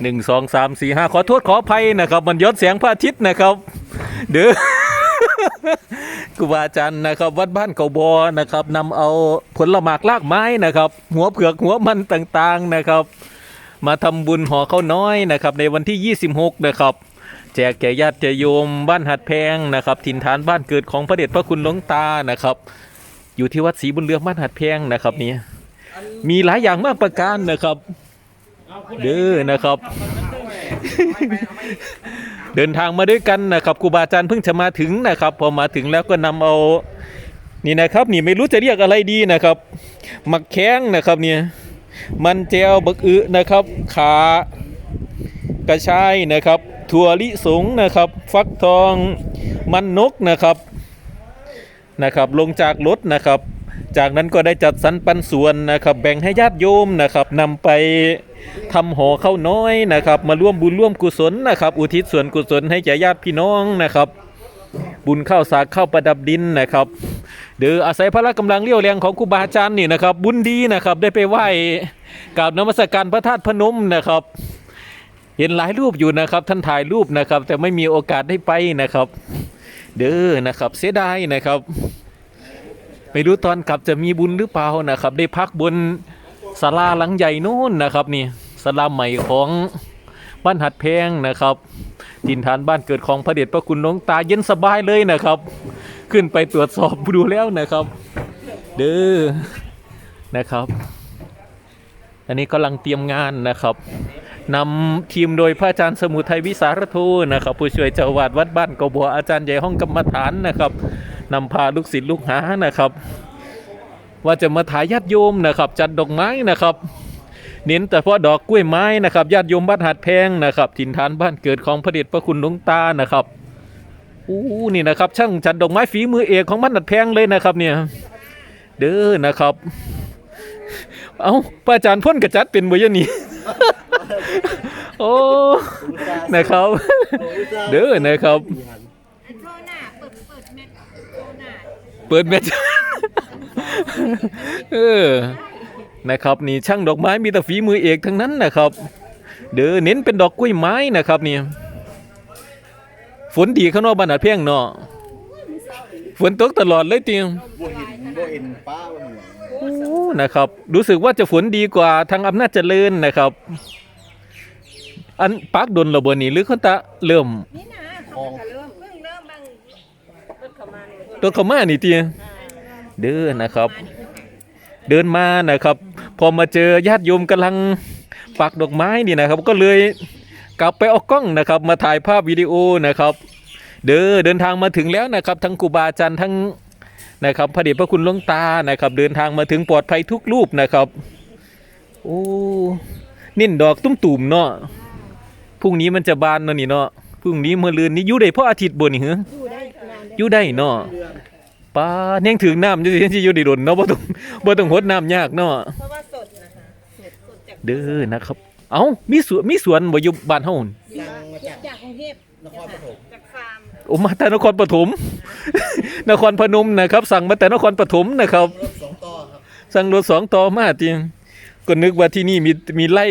หนึ่งสองสามสี่ห้าขอโทษขออภัยนะครับ มันย้อนแสงพระอาทิตย์นะครับ เด้อครูบาอาจารย์นะครับ วัดบ้านเก่าบอนะครับนำเอาผลหมากลากไม้นะครับ หัวเผือกหัวมันต่างๆนะครับ มาทำบุญห่อข้าวน้อยนะครับ ในวันที่ 26 นะครับ แจกแก่ญาติโยมบ้านหัดแพงนะครับถิ่นฐานบ้านเกิดของพระเดชพระคุณหลวงตานะครับ อยู่ที่วัดศรีบุญเรืองบ้านหัดแพงนะครับนี่มีหลายอย่างมากประการนะครับ เด้อนะครับ เดินทางมาด้วยกันนะครับครูบาอาจารย์เพิ่งจะมาถึงนะครับ พอมาถึงแล้วก็นำเอานี่นะครับ นี่ไม่รู้จะเรียกอะไรดีนะครับหมักแข้งนะครับเนี่ยมันเจลบักอึนะครับขากระชายนะครับ ถั่วลิสงนะครับ ฟักทองมันนกนะครับนะครับ ลงจากรถนะครับ จากนั้นก็ได้จัดสรรปันส่วนนะครับ แบ่งให้ญาติโยมนะครับนำไปทำห่อข้าวน้อยนะครับ มาร่วมบุญร่วมกุศลนะครับ อุทิศส่วนกุศลให้แก่ญาติพี่น้องนะครับ บุญข้าวสากข้าวประดับดินนะครับเดืออาศัยพละกำลังเลี้ยวแรงของครูบาอาจารย์นี่นะครับบุญดีนะครับได้ไปไหว้กราบนมัสการพระธาตุพนมนะครับ เห็นหลายรูปอยู่นะครับท่านถ่ายรูปนะครับ แต่ไม่มีโอกาสได้ไปนะครับ เด้อนะครับเสียดายนะครับ ไม่รู้ตอนกลับจะมีบุญหรือเปล่านะครับ ได้พักบนศาลาหลังใหญ่โน่นนะครับนี่ศาลาใหม่ของบ้านหัดแพงนะครับดินฐานบ้านเกิดของพระเดชพระคุณหลวงตาเย็นสบายเลยนะครับ ขึ้นไปตรวจสอบดูแล้วนะครับ เด้อนะครับ อันนี้กำลังเตรียมงานนะครับนำทีมโดยพระอาจารย์สมุทัยวิสารโทนะครับ ผู้ช่วยเจ้าอาวาดวัดบ้านกบัวอาจารย์ใหญ่ห้องกรรมฐานนะครับ นำพาลูกศิษย์ลูกหานะครับ ว่าจะมาถ่ายญาติโยมนะครับ จัดดอกไม้นะครับ เน้นแต่เพราะดอกกล้วยไม้นะครับญาติโยมบ้านหัดแพงนะครับถิ่นฐานบ้านเกิดของพระเดชพระคุณหลวงตานะครับอู้นี่นะครับ ช่างจัดดอกไม้ฝีมือเอกของบ้านหัดแพงเลยนะครับ เนี่ย เด้อนะครับ เอาพระอาจารย์พ่นกระจัดเป็นบ่ยะนี่โอ้ นะครับ เด้อนะครับ อันโทรหน้าเปิดเปิดแมทโทรหน้า เปิดแมทเออนะครับนี่ช่างดอกไม้มีแต่ฝีมือเอกทั้งนั้นนะครับ เด้อเน้นเป็นดอกกล้วยไม้นะครับนี่ฝนดีข้างนอกบ้านหัดเพียงเนาะฝนตกตลอดเลยเตียงบ่เห็นบ่เห็นป้าว่ามันะครับ รู้สึกว่าจะฝนดีกว่าทางอำนาจเจริญนะครับ อันปักดนระเบดนี่หรือคนตะเริ่มนี่นะขาก็เริ่มเพิ่ง มาเนี่ยตัวเขามานี่เตียเด้อนะครับ เดินมานะครับ พอมาเจอญาติโยมกำลังปักดอกไม้นี่นะครับ ก็เลยกลับไปเอากล้องนะครับ มาถ่ายภาพวิดีโอนะครับ เด้อเดินทางมาถึงแล้วนะครับ ทั้งครูบาอาจารย์ทั้งนะครับพระเดชพระคุณหลวงตานะครับ เดินทางมาถึงปลอดภัยทุกรูปนะครับ โอ้นิ่นดอกตุ้มตุ่มเนาะพรุ่งนี้มันจะบานเนาะนี่เนาะพรุ่งนี้เมื่อลืนนี้อยู่ได้เพราะอาทิตย์บนนี่เหรออยู่ได้ อยู่ได้เนาะป้าเน่งถึงน้ำอยู่ที่อยู่ได้ดนเนาะบ่ต้องบ่ต้องหดน้ำยากเนาะเพราะว่าสดนะคะสดสดจากเด้อนะครับ เอ้ามีสวนมีสวนบ่อยู่บ้านเฮานั่นสั่งมาจากจากกรุงเทพนครปฐมจากฟาร์มโอ้มาแต่นครปฐมนครพนมนะครับ สั่งมาแต่นครปฐมนะครับรถสองต่อครับสั่งรถสองต่อมาจริงก็นึกว่าที่นี่มีมีไร่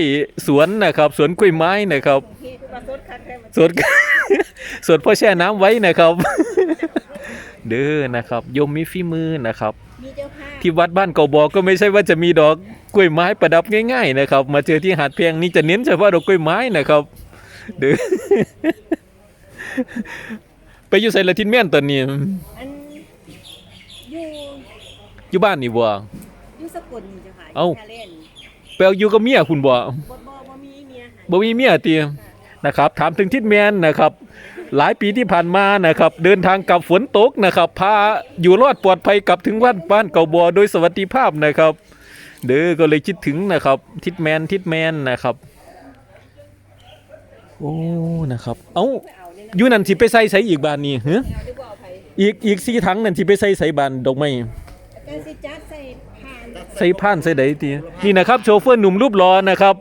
สวนนะครับ สวนกล้วยไม้นะครับที่มาสดคันแค่มาสวนสวนพ่อแช่น้ำไว้นะครับ เด้อนะครับโยมมีฝีมือนะครับมีเจ้าภาพที่วัดบ้านเก่าบอกก็ไม่ใช่ว่าจะมีดอกกล้วยไม้ประดับง่าย ๆ นะครับ มาเจอที่หาดเพียงนี่จะเน้นเฉพาะดอกกล้วยไม้นะครับเด้อไปอยู่ใส่ละทินแม่นตอนนี้อันอยู่อยู่บ้านนี่บ่อยู่สกุลนี่เจ้าค่ะเอ้าทะเลนไปเอาอยู่กับเมียคุณบ่บ่บ่บ่มีเมียให้บ่มีเมียติ นะครับถามถึงทิศแมนนะครับ หลายปีที่ผ่านมานะครับ เดินทางกลับฝนตกนะครับพาอยู่รอดปลอดภัยกลับถึงวัดบ้านเก่าบัวโดยสวัสดิภาพนะครับ เด้อก็เลยคิดถึงนะครับ ทิศแมนทิศแมนนะครับโอ้นะครับ เอ้าไปเอาเนี่ยนะอยู่นั่นสิไปใส่ใส่อีกบานนี่ฮะเอาดีกว่าเอาไปอีกอีกสี่ถังนั่นสิไปใส่ใส่บานดอกไม้แต่สิจัดใส่ผ่านใส่ผ่านใส่ใดตีนี่นะครับโชเฟอร์หนุ่มรูปหล่อนะครับ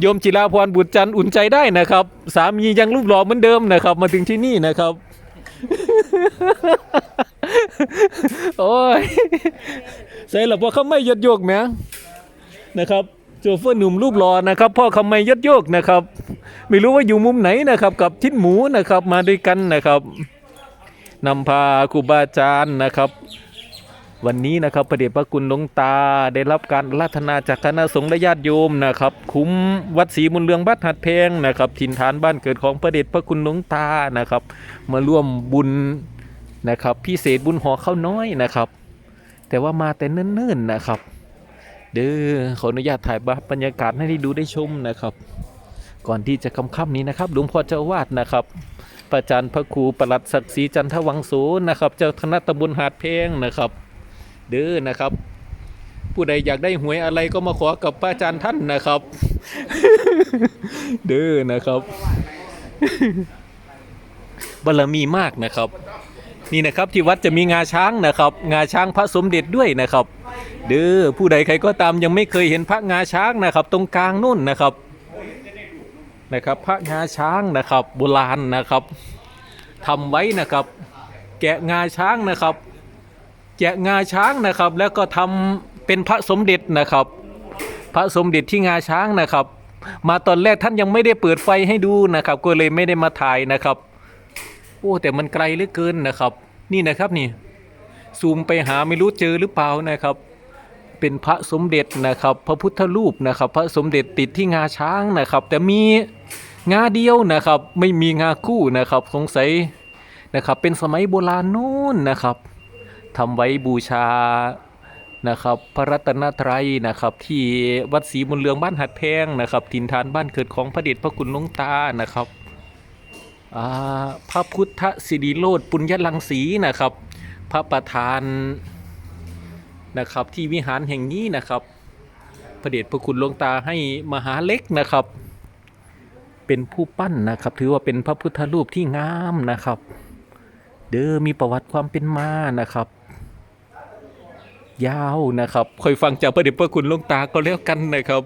โยมจิราพรบุตรจันอุ่นใจได้นะครับ สามียังรูปหล่อเหมือนเดิมนะครับ มาถึงที่นี่นะครับ โอ้ยใส่หลับว่าเขาไม่ยดโยกแหมนะครับโจเฟอร์หนุ่มรูปหล่อนะครับพ่อคำไม่ยศโยกนะครับ ไม่รู้ว่าอยู่มุมไหนนะครับ กับชิ้นหมูนะครับมาด้วยกันนะครับนำพาครูบาอาจารย์นะครับ วันนี้นะครับพระเดชพระคุณหลวงตาได้รับการรัตนาจากคณะสงฆ์และญาติโยมนะครับ คุ้มวัดศรีมุนเรืองบ้านหัดเพงนะครับถิ่นฐานบ้านเกิดของพระเดชพระคุณหลวงตานะครับ มาร่วมบุญนะครับพิเศษบุญหอข้าวน้อยนะครับ แต่ว่ามาแต่เนิ่นๆนะครับ เด้อขออนุญาตถ่ายภาพบรรยากาศให้ได้ดูได้ชมนะครับ ก่อนที่จะคำค่ำนี้นะครับหลวงพ่อเจ้าวาดนะครับประจารย์พระครูประหลัดศักดิ์ศรีจันทวังโสนะครับ เจ้าคณะตำบลหาดเพงนะครับ เด้อนะครับ ผู้ใดอยากได้หวยอะไรก็มาขอกับพระอาจารย์ท่านนะครับ เด้อนะครับบารมีมากนะครับ นี่นะครับที่วัดจะมีงาช้างนะครับ งาช้างพระสมเด็จด้วยนะครับ เด้อผู้ใดใครก็ตามยังไม่เคยเห็นพระงาช้างนะครับ ตรงกลางนู่นนะครับนะครับ พระงาช้างนะครับ โบราณนะครับทำไว้นะครับ แกะงาช้างนะครับ แกะงาช้างนะครับ แล้วก็ทำเป็นพระสมเด็จนะครับ พระสมเด็จที่งาช้างนะครับ มาตอนแรกท่านยังไม่ได้เปิดไฟให้ดูนะครับ ก็เลยไม่ได้มาถ่ายนะครับโอ้แต่มันไกลเหลือเกินนะครับ นี่นะครับนี่ซูมไปหาไม่รู้เจอหรือเปล่านะครับ เป็นพระสมเด็จนะครับ พระพุทธรูปนะครับ พระสมเด็จติดที่งาช้างนะครับ แต่มีงาเดียวนะครับ ไม่มีงาคู่นะครับ สงสัยนะครับ เป็นสมัยโบราณนู่นนะครับ ทำไว้บูชานะครับ พระรัตนตรัยนะครับ ที่วัดศรีมุนเรืองบ้านหัดแพงนะครับถิ่นฐานบ้านเกิดของพระเดชพระคุณหลวงตานะครับพระพุทธสิริโลดปุญญลังสีนะครับ พระประธานนะครับ ที่วิหารแห่งนี้นะครับ พระเดชพระคุณหลวงตาให้มหาเล็กนะครับ เป็นผู้ปั้นนะครับ ถือว่าเป็นพระพุทธรูปที่งามนะครับ เด้อมีประวัติความเป็นมานะครับ ยาวนะครับคอยฟังจากพระเดชพระคุณหลวงตาก็แล้วกันนะครับ